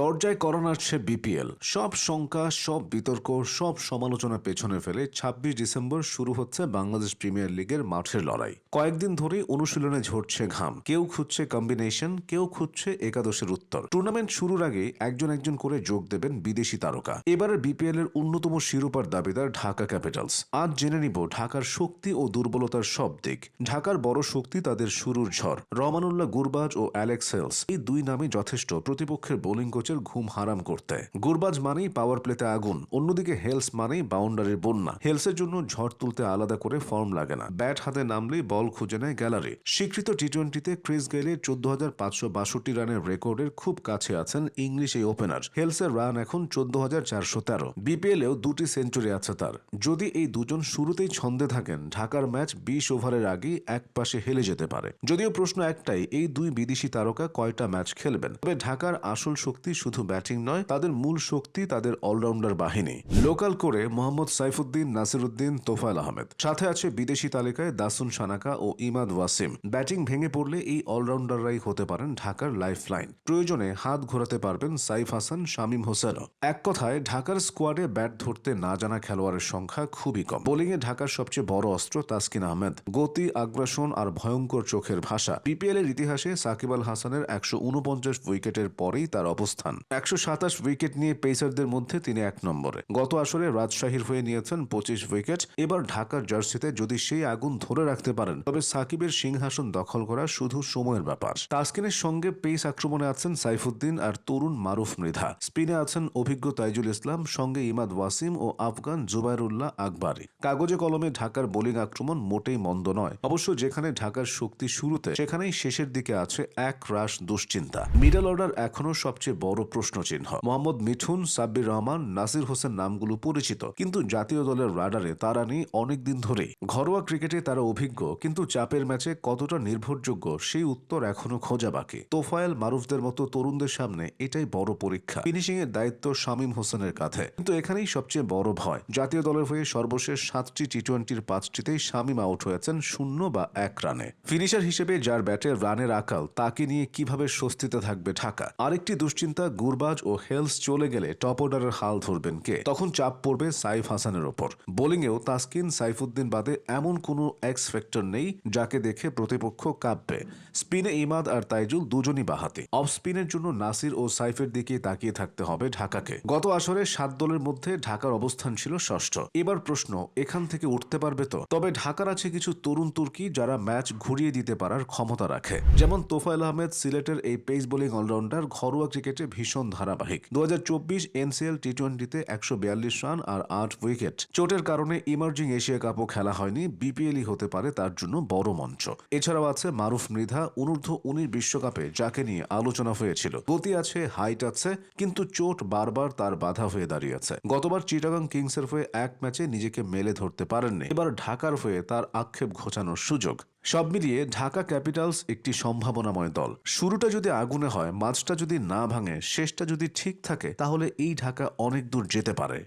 দরজায় করা নাড়ছে বিপিএল। সব শঙ্কা, সব বিতর্ক, সব সমালোচনা পেছনে ফেলে ছাব্বিশ ডিসেম্বর শুরু হচ্ছে বাংলাদেশ প্রিমিয়ার লিগের মাঠের লড়াই। কয়েকদিন ধরেই অনুশীলনে ঝরছে ঘাম। কেউ খুঁজছে কম্বিনেশন কেউ খুঁজছে একাদশের উত্তর। টুর্নামেন্ট শুরুর আগে একজন একজন করে যোগ দেবেন বিদেশি তারকা। এবারের বিপিএল এর অন্যতম শিরোপার দাবিদার ঢাকা ক্যাপিটালস। আজ জেনে নিব ঢাকার শক্তি ও দুর্বলতার সব দিক। ঢাকার বড় শক্তি তাদের শুরুর ঝড়। রমানুল্লাহ গুরবাজ ও অ্যালেক্স হেলস এই দুই নামে যথেষ্ট। প্রতিপক্ষের বোলিং কোচের ঘুম হারাম করতে। গুরবাজ মানেই পাওয়ার প্লেতে আগুন, অন্যদিকে হেলস মানেই বাউন্ডারির বন্যা। হেলসের জন্য ঝড় তুলতে আলাদা করে ফর্ম লাগে না। ব্যাট হাতে নামলেই বল খুঁজে নেয় গ্যালারি স্বীকৃত টি টোয়েন্টিতে ক্রিস গেইলের চোদ্দ হাজার পাঁচশো বাষট্টি রানের রেকর্ডের খুব কাছে আছেন ইংলিশ এই ওপেনার হেলসের রান এখন চোদ্দ হাজার চারশো তেরো। বিপিএলেও দুটি সেঞ্চুরি আছে তার। যদি এই দুজন শুরুতেই ছন্দে থাকেন, ঢাকার ম্যাচ বিশ ওভারের আগেই এক পাশে হেলে যেতে পারে। যদিও প্রশ্ন একটাই, এই দুই বিদেশি তারকা কয়টা ম্যাচ খেলবেন? তবে ঢাকার আসল শক্তি শুধু ব্যাটিং নয়, তাদের মূল শক্তি তাদের অলরাউন্ডার বাহিনী। লোকাল করে মোহাম্মদ সাইফুদ্দিন, নাসিরুদ্দিন, তোফায়েল আহমেদ। সাথে আছে বিদেশি তালিকায় দাসুন সানাকা ও ইমাদ ওয়াসিম। ব্যাটিং ভেঙে পড়লে এই অলরাউন্ডাররাই হতে পারেন ঢাকার লাইফ লাইন প্রয়োজনে হাত ঘোরাতে পারবেন সাইফ হাসান, শামীম হোসেনও। এক কথায়, ঢাকার স্কোয়াডে ব্যাট ধরতে না জানা খেলোয়াড়ের সংখ্যা খুবই কম। বোলিংয়ে ঢাকার সবচেয়ে বড় অস্ত্র তাসকিন আহমেদ। গতি, আগ্রাসন আর ভয়ঙ্কর চোখের ভাষা। বিপিএল এর ইতিহাসে সাকিব আল হাসানের একশো উনপঞ্চাশ উইকেটের পরেই তার অবস্থান। একশো সাতাশ উইকেট নিয়ে পেসারদের মধ্যে তিনি এক নম্বরে। গত আসরে রাজশাহীর হয়ে নিয়েছেন পঁচিশ উইকেট। এবার ঢাকার জার্সিতে যদি সেই আগুন ধরে রাখতে পারেন, তবে সাকিবের সিংহাসন দখল করা শুধু সময়ের ব্যাপার। তাসকিনের সঙ্গে পেস আক্রমণে আছেন সাইফুদ্দিন আর তরুণ মারুফ মৃধা। স্পিনে আছেন অভিজ্ঞ তাইজুল ইসলাম, সঙ্গে ইমাদ ওয়াসিম ও আফগান জুবাইরুল্লাহ আকবরী। কাগজে কলমে ঢাকার বোলিং আক্রমণ মোটেই মন্দ নয়। অবশ্য যেখানে ঢাকার শক্তি শুরুতে, সেখানেই শেষের দিকে আছে এক রাশ দুশ্চিন্তা। মিডল অর্ডার এখনও সবচেয়ে বড় প্রশ্ন চিহ্ন মোহাম্মদ মিঠুন, সাব্বির রহমান, নাসির হোসেন নামগুলো পরিচিত, কিন্তু জাতীয় দলের রাডারে তারা নেই অনেকদিন ধরেই। ঘরোয়া ক্রিকেটে তারা অভিজ্ঞ, কিন্তু চাপের ম্যাচে কতটা নির্ভরযোগ্য সেই উত্তর এখনও খোঁজা বাকি। তোফায়েল মারুফদের মতো তরুণদের সামনে এটাই বড় পরীক্ষা। ফিনিশিং এর দায়িত্ব শামীম হোসেনের কাঁধে। কিন্তু এখানেই সবচেয়ে বড় ভয়, জাতীয় দলের হয়ে সর্বশেষ সাতটি টি টোয়েন্টির পাঁচটিতেই শামীম আউট হয়েছেন শূন্য বা এক রানে। ফিনিশার হিসেবে যার ব্যাটে রানের আকাল, তাকে নিয়ে কীভাবে স্বস্তিতে থাকবে ঢাকা? আরেকটি দুশ্চিন্তা গুরবাজ ও হেলস চলে গেলে টপ অর্ডারের হাল ধরবেন কে? তখন চাপ পড়বে সাইফ হাসানের ওপর। বোলিংয়েও তাসকিন সাইফুদ্দিন বাদে এমন কোনো এক্স ফ্যাক্টর নেই যাকে দেখে প্রতিপক্ষ কাঁপবে। স্পিনে ইমাদ আর তাইজুল দুজনই বাহাতি। অফ স্পিনের জন্য নাসির ও সাইফের দিকে তাকিয়ে থাকতে হবে ঢাকাকে। গত আসরে সাত দলের মধ্যে ঢাকার অবস্থান ছিল ষষ্ঠ। এবার প্রশ্ন, এখান থেকে উঠতে পারবে তো? তবে ঢাকার আছে কিছু তরুণ তুর্কি যারা ম্যাচ ঘুরিয়ে দিতে পারার ক্ষমতা রাখে। যেমন তোফায়েল আহমেদ, সিলেটের এই পেস বোলিং অলরাউন্ডার, ঘরোয়া ক্রিকেটে ভীষণ ধারাবাহিক। দু এনসিএল টি টোয়েন্টিতে একশো বিয়াল্লিশ রান আর আট উইকেট। চোটের কারণে ইমার্জিং এশিয়া কাপও খেলা হয়নি, বিপিএলই হতে পারে তার জন্য বড় মঞ্চ। এছাড়াও আছে মারুফ মৃধা অনূর্ধ্ব উনিশ বিশ্বকাপে, যাকে নিয়ে আলোচনা হয়েছিল। গতি আছে, হাইট আছে, কিন্তু চোট বারবার তার বাধা হয়ে দাঁড়িয়েছে। গতবার চিটাগাং কিংসের হয়ে এক ম্যাচে নিজেকে মেলে ধরতে পারেননি। এবার ঢাকার হয়ে তার আক্ষেপ ঘোচানোর সুযোগ। সব মিলিয়ে ঢাকা ক্যাপিটালস একটি সম্ভাবনাময় দল। শুরুটা যদি আগুনে হয় মাঝটা যদি না ভাঙে, শেষটা যদি ঠিক থাকে, তাহলে এই ঢাকা অনেক দূর যেতে পারে।